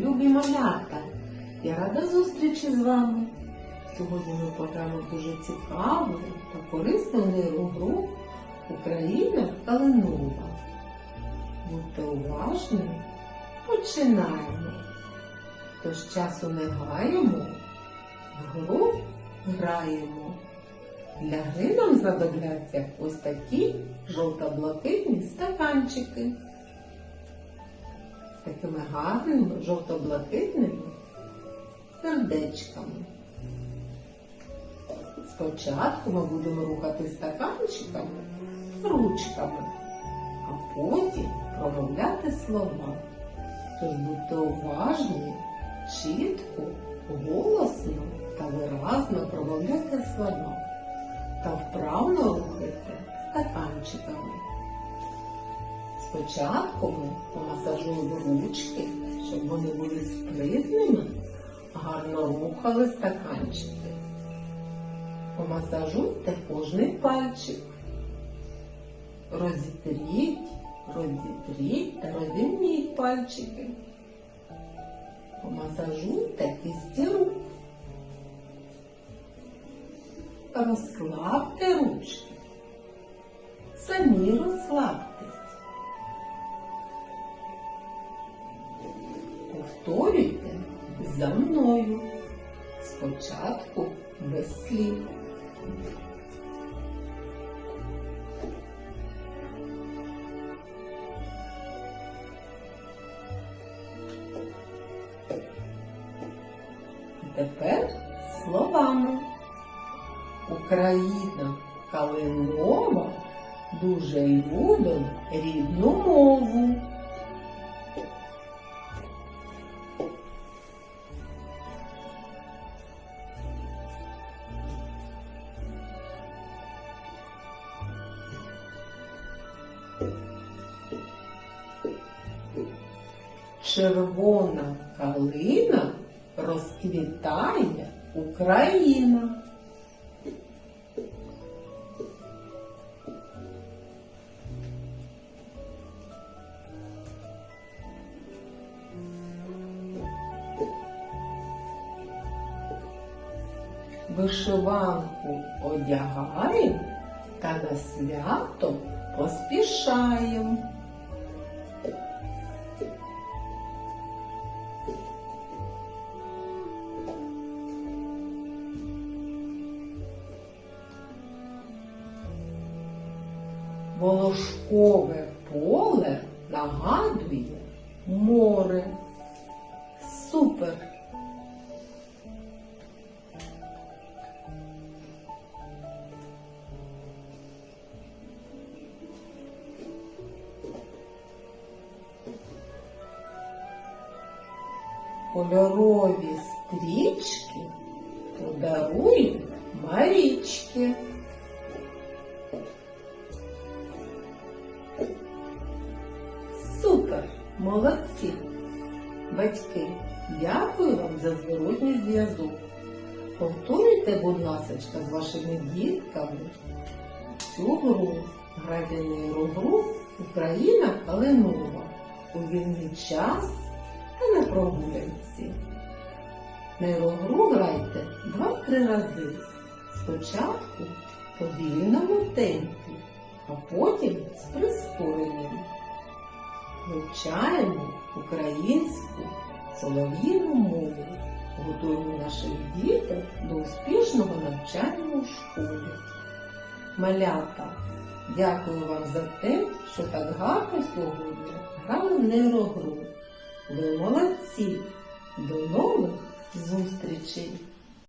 любі малята! Я рада зустрічі з вами. Сьогодні ми пограємо дуже цікаву та корисну гру Україна Калинова. Будьте уважні, починаємо. Тож часу не гаємо, в гру граємо. Для гри нам знадобляться ось такі жовто-блакитні стаканчики такими гарними жовто-блакитними сердечками. Спочатку ми будемо рухати стаканчиками ручками, а потім промовляти слова. Тож будьте уважні, чітко, голосно та виразно промовляйте слова та вправно рухайте стаканчиками. Спочатку ми помасажуємо ручки, щоб вони були спритними, гарно рухали стаканчики. Помасажуйте кожний пальчик. Розітріть, розітріть та розімніть пальчики. Помасажуйте кисті рук. Розслабте ручки. Самі розслабтесь. Повторюйте за мною. Спочатку без слів. Тепер словами. Україна Калинова дуже любить рідну мову. Червона калина розквітає Україна. Вишиванку одягаємо та на свято поспішаємо. Волошкове поле нагадує море. Супер! Кольорові стрічки подарують Марічки. Супер! Молодці! Батьки, дякую вам за зворотній зв'язок. Повторюйте, будь ласка, з вашими дітками цю гру, грайте гру Україна Калинова у вільний час та на прогулянці. Нейрогру грайте два-три рази. Спочатку по вільному темпі, а потім з прискоренням. Вивчаємо українську солов'їну мову, готуємо наших діток до успішного навчання у школі. Малята, дякую вам за те, що так гарно сьогодні грали в нейрогру. Ви молодці! До нових зустрічей!